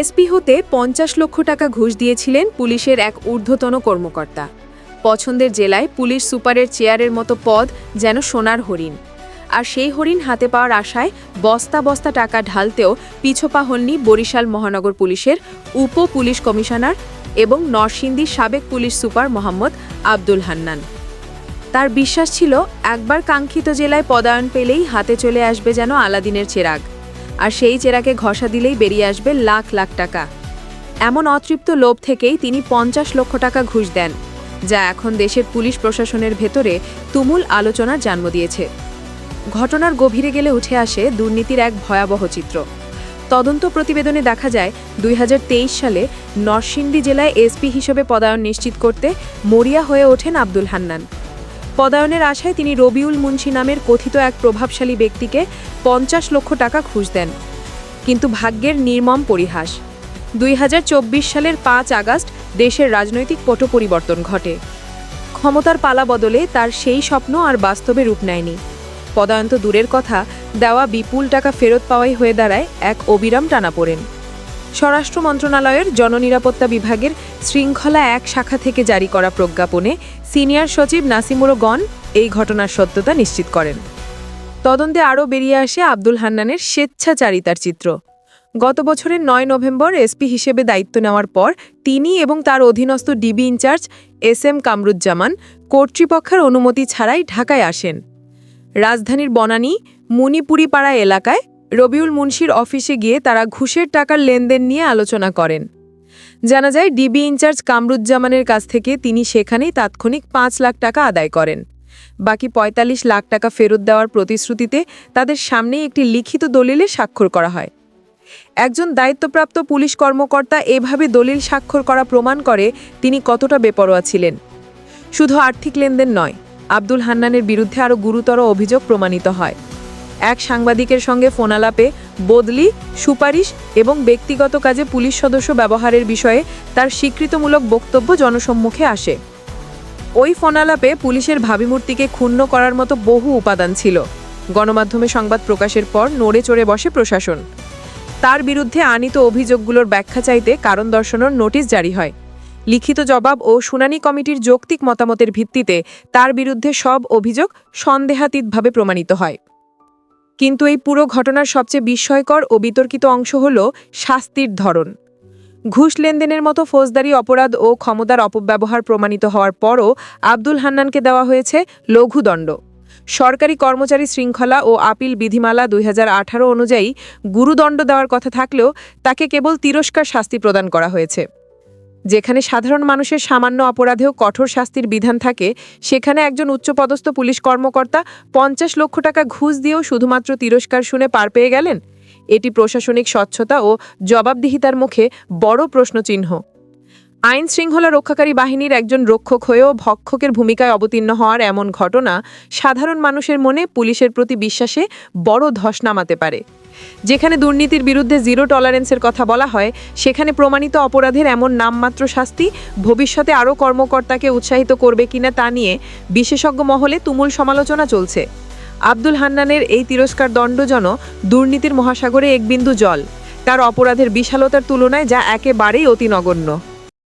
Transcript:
SP হতে পঞ্চাশ লক্ষ টাকা ঘুষ দিয়েছিলেন পুলিশের এক ঊর্ধ্বতন কর্মকর্তা। পছন্দের জেলায় পুলিশ সুপারের চেয়ারের মতো পদ যেন সোনার হরিণ। আর সেই হরিণ হাতে পাওয়ার আশায় বস্তা বস্তা টাকা ঢালতেও পিছপা হননি বরিশাল মহানগর পুলিশের উপ পুলিশ কমিশনার এবং নরসিংদীর সাবেক পুলিশ সুপার মোহাম্মদ আব্দুল হান্নান। তার বিশ্বাস ছিল একবার কাঙ্ক্ষিত জেলায় পদায়ন পেলেই হাতে চলে আসবে যেন আলাদিনের চেরাগ। আর সেই চেরাকে ঘষা দিলেই বেরিয়ে আসবে লাখ লাখ টাকা। এমন অতৃপ্ত লোভ থেকেই তিনি পঞ্চাশ লক্ষ টাকা ঘুষ দেন, যা এখন দেশের পুলিশ প্রশাসনের ভেতরে তুমুল আলোচনার জন্ম দিয়েছে। ঘটনার গভীরে গেলে উঠে আসে দুর্নীতির এক ভয়াবহ চিত্র। তদন্ত প্রতিবেদনে দেখা যায়, দুই হাজার তেইশ সালে নরসিংদী জেলায় এসপি হিসেবে পদায়ন নিশ্চিত করতে মরিয়া হয়ে ওঠেন আব্দুল হান্নান। পদায়নের আশায় তিনি রবিউল মুন্সি নামের কথিত এক প্রভাবশালী ব্যক্তিকে পঞ্চাশ লক্ষ টাকা ঘুষ দেন। কিন্তু ভাগ্যের নির্মম পরিহাস। দুই হাজার চব্বিশ সালের পাঁচ আগস্ট দেশের রাজনৈতিক পট পরিবর্তন ঘটে। ক্ষমতার পালা বদলে তার সেই স্বপ্ন আর বাস্তবে রূপ নেয়নি। পদায়ন তো দূরের কথা, দেওয়া বিপুল টাকা ফেরত পাওয়াই হয়ে দাঁড়ায় এক অবিরাম টানাপোড়েন। স্বরাষ্ট্র মন্ত্রণালয়ের জননিরাপত্তা বিভাগের শৃঙ্খলা এক শাখা থেকে জারি করা প্রজ্ঞাপনে সিনিয়র সচিব নাসিমুর গন এই ঘটনার সত্যতা নিশ্চিত করেন। তদন্তে আরও বেরিয়ে আসে আব্দুল হান্নানের স্বেচ্ছাচারিতার চিত্র। গত বছরের নয় নভেম্বর এসপি হিসেবে দায়িত্ব নেওয়ার পর তিনি এবং তার অধীনস্থ DB in charge S M Kamruzzaman কর্তৃপক্ষের অনুমতি ছাড়াই ঢাকায় আসেন। রাজধানীর বনানী, মুনিপুরিপাড়া এলাকায় রবিউল মুন্সির অফিসে গিয়ে তারা ঘুষের টাকার লেনদেন নিয়ে আলোচনা করেন। জানা যায়, ডিবি ইনচার্জ কামরুজ্জামানের কাছ থেকে তিনি সেখানেই তাৎক্ষণিক পাঁচ লাখ টাকা আদায় করেন। বাকি ৪৫ লাখ টাকা ফেরত দেওয়ার প্রতিশ্রুতিতে তাদের সামনেই একটি লিখিত দলিলে স্বাক্ষর করা হয়। একজন দায়িত্বপ্রাপ্ত পুলিশ কর্মকর্তা এভাবে দলিল স্বাক্ষর করা প্রমাণ করে তিনি কতটা বেপরোয়া ছিলেন। শুধু আর্থিক লেনদেন নয়, আব্দুল হান্নানের বিরুদ্ধে আরও গুরুতর অভিযোগ প্রমাণিত হয়। এক সাংবাদিকের সঙ্গে ফোনালাপে বদলি, সুপারিশ এবং ব্যক্তিগত কাজে পুলিশ সদস্য ব্যবহারের বিষয়ে তার স্বীকৃতমূলক বক্তব্য জনসম্মুখে আসে। ওই ফোনালাপে পুলিশের ভাবিমূর্তিকে ক্ষুণ্ণ করার মতো বহু উপাদান ছিল। গণমাধ্যমে সংবাদ প্রকাশের পর নড়ে চড়ে বসে প্রশাসন। তার বিরুদ্ধে আনিত অভিযোগগুলোর ব্যাখ্যা চাইতে কারণ দর্শানোর নোটিশ জারি হয়। লিখিত জবাব ও শুনানি কমিটির যৌক্তিক মতামতের ভিত্তিতে তার বিরুদ্ধে সব অভিযোগ সন্দেহাতীতভাবে প্রমাণিত হয়। কিন্তু এই পুরো ঘটনার সবচেয়ে বিস্ময়কর ও বিতর্কিত অংশ হল শাস্তির ধরন। ঘুষ লেনদেনের মতো ফৌজদারি অপরাধ ও ক্ষমতার অপব্যবহার প্রমাণিত হওয়ার পরও আব্দুল হান্নানকে দেওয়া হয়েছে লঘুদণ্ড। সরকারি কর্মচারী শৃঙ্খলা ও আপিল বিধিমালা দুই হাজার আঠারো অনুযায়ী গুরুদণ্ড দেওয়ার কথা থাকলেও তাকে কেবল তিরস্কার শাস্তি প্রদান করা হয়েছে। যেখানে সাধারণ মানুষের সামান্য অপরাধেও কঠোর শাস্তির বিধান থাকে, সেখানে একজন উচ্চপদস্থ পুলিশ কর্মকর্তা পঞ্চাশ লক্ষ টাকা ঘুষ দিয়েও শুধুমাত্র তিরস্কার শুনে পার পেয়ে গেলেন? এটি প্রশাসনিক স্বচ্ছতা ও জবাবদিহিতার মুখে বড় প্রশ্নচিহ্ন। আইন শৃঙ্খলা রক্ষাকারী বাহিনীর একজন রক্ষক হয়েও ভক্ষকের ভূমিকায় অবতীর্ণ হওয়ার এমন ঘটনা সাধারণ মানুষের মনে পুলিশের প্রতি বিশ্বাসে বড় ধস নামাতে পারে। যেখানে দুর্নীতির বিরুদ্ধে জিরো টলারেন্সের কথা বলা হয়, সেখানে প্রমাণিত অপরাধের এমন নামমাত্র শাস্তি ভবিষ্যতে আরও কর্মকর্তাকে উৎসাহিত করবে কিনা তা নিয়ে বিশেষজ্ঞ মহলে তুমুল সমালোচনা চলছে। আব্দুল হান্নানের এই তিরস্কার দণ্ড যেন দুর্নীতির মহাসাগরে এক বিন্দু জল। তার অপরাধের বিশালতার তুলনায় যা একেবারেই অতি নগণ্য।